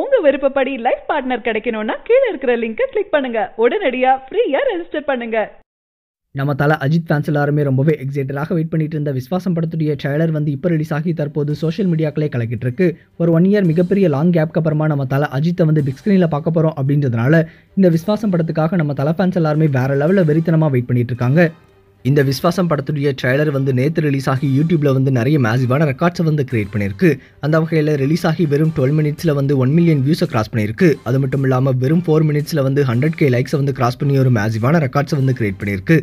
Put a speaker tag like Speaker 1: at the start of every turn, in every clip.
Speaker 1: உங்க விருப்பப்படி life partner கிடைக்கணும்னா கீழே இருக்கிற லிங்கை கிளிக் பண்ணுங்க. உடனடியா ஃப்ரீயா ரெஜிஸ்டர் பண்ணுங்க.
Speaker 2: நம்ம தலை அஜித் ஃபேன்ஸ் எல்லாருமே ரொம்பவே எக்ஸைட்டடாக வெயிட் பண்ணிட்டு இருந்த விஸ்வாசம் படத்துடைய ட்ரைலர் வந்து இப்போ ரிலீஸ் ஆகி தற்போது சோஷியல் மீடியாக்களே கலக்கிட்டு இருக்கு. ஒரு ஒன் இயர் மிகப்பெரிய லாங் கேப்க்கு அப்புறமா நம்ம தலை அஜித்தை வந்து பிக் ஸ்க்ரீனில் பார்க்க போகிறோம் அப்படின்றதுனால இந்த விஸ்வாசம் படத்துக்காக நம்ம தலை ஃபேன்ஸ் எல்லாருமே வேற லெவலில் வெறித்தனமாக வெயிட் பண்ணிட்டு இருக்காங்க. இந்த விஸ்வாசம் படத்துடைய ட்ரெய்லர் வந்து நேற்று ரிலீஸ் ஆகி யூடியூப்பில் வந்து நிறைய மேசிவான ரெக்கார்ட்ஸை வந்து கிரியேட் பண்ணியிருக்கு. அந்த வகையில் ரிலீஸ் ஆகி வெறும் டுவெல் மினிட்ஸில் வந்து ஒன் மில்லியன் வியூஸை கிராஸ் பண்ணியிருக்கு. அது மட்டும் இல்லாமல் வெறும் ஃபோர் மினிட்ஸில் வந்து ஹண்ட்ரட் கே லைக்ஸை வந்து கிராஸ் பண்ணி ஒரு மேசிவான ரெக்கார்ட்ஸை வந்து கிரியேட் பண்ணியிருக்கு.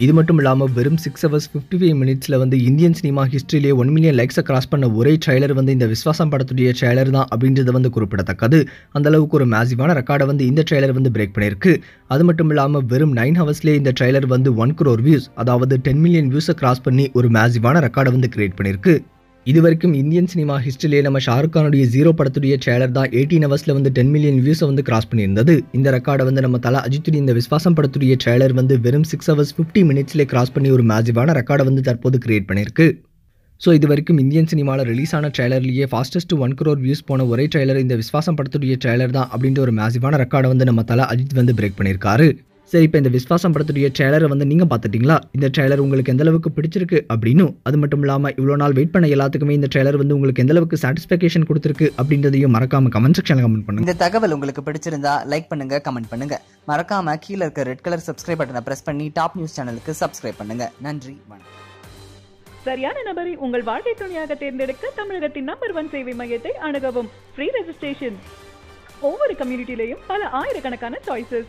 Speaker 2: இது மட்டும் இல்லாமல் வெறும் சிக்ஸ் ஹவர்ஸ் ஃபிஃப்டி ஃபைவ் மினிட்ஸில் வந்து இந்தியன் சினிமா ஹிஸ்ட்ரியிலேயே ஒன் மில்லியன் லைக்ஸை கிராஸ் பண்ண ஒரே ட்ரைலர் வந்து இந்த விஸ்வாசம் படத்துடைய ட்ரைலர் தான் அப்படின்றது வந்து குறிப்பிடத்தக்கது. அந்த அளவுக்கு ஒரு மேசிவான ரெக்கார்டை வந்து இந்த ட்ரெய்லர் வந்து பிரேக் பண்ணியிருக்கு. அது மட்டும் இல்லாமல் வெறும் நைன் ஹவர்ஸ்லேயே இந்த ட்ரெய்லர் வந்து ஒன் க்ரோர் வியூஸ் அதாவது டென் மில்லியன் வியூஸை கிராஸ் பண்ணி ஒரு மேசிவான ரெக்கார்டை வந்து கிரியேட் பண்ணியிருக்கு. இது வரைக்கும் இந்தியன் சினிமா ஹிஸ்டரியிலே நம்ம ஷாருக் கானுடைய ஜீரோ படத்துடைய ட்ரெய்லர் தான் எயிட்டீன் ஹவர்ஸில் வந்து டென் மில்லியன் வியூஸை வந்து கிராஸ் பண்ணியிருந்தது. இந்த ரெக்கார்டை வந்து நம்ம தலை அஜித்துடைய இந்த விஸ்வாசம் படத்துடைய ட்ரெய்லர் வந்து வெறும் சிக்ஸ் ஹவர்ஸ் ஃபிஃப்டி மினிட்ஸ்லேயே கிராஸ் பண்ணி ஒரு மேசிவான ரெக்கார்டை வந்து தற்போது கிரியேட் பண்ணியிருக்கு. ஸோ இது வரைக்கும் இந்தியன் சினிமாவில் ரிலீஸ் ஆன ட்ரெய்லர்லேயே ஃபாஸ்டஸ்ட் ஒன் க்ரோர் வியூஸ் போன ஒரே ட்ரெய்லர் இந்த விஸ்வாசம் படத்துடைய ட்ரெய்லர் தான் அப்படின்ற ஒரு மேசிவான ரெக்கார்டை வந்து நம்ம தலை அஜித் வந்து பிரேக் பண்ணியிருக்காரு. சரி இப்போ இந்த விஸ்வாசம் படத்துடைய ட்ரெய்லரை வந்து நீங்கள் பார்த்துட்டீங்களா? இந்த ட்ரெய்லர் உங்களுக்கு எந்த அளவுக்கு பிடிச்சிருக்கு அப்படின்னு அது மட்டும் இல்லாமல் இவ்வளோ நாள் வெயிட் பண்ண எல்லாத்துக்குமே இந்த ட்ரெய்லர் வந்து உங்களுக்கு எந்த அளவுக்கு சாட்டிஸ்ஃபேக்ஷன் கொடுத்துருக்கு அப்படின்றதையும் மறக்காம கமெண்ட் செக்ஷனில் கமெண்ட் பண்ணுங்க.
Speaker 3: இந்த தகவல் உங்களுக்கு பிடிச்சிருந்தா லைக் பண்ணுங்க கமெண்ட் பண்ணுங்க. மறக்காம கீழே இருக்க ரெட் கலர் சப்ஸ்கிரைப் பட்டனை பிரஸ் பண்ணி டாப் நியூஸ் சேனலுக்கு சப்ஸ்கிரைப் பண்ணுங்க. நன்றி வணக்கம்.
Speaker 1: சரியான நபரை உங்கள் வாழ்க்கை துணையாக தேர்ந்தெடுக்க தமிழகத்தின் நம்பர் ஒன் சேவை மையத்தை அணுகவும். ஃப்ரீ ரெஜிஸ்ட்ரேஷன் ஒவ்வொரு கம்யூனிட்டிலையும் பல ஆயிரக்கணக்கான சாய்ஸஸ்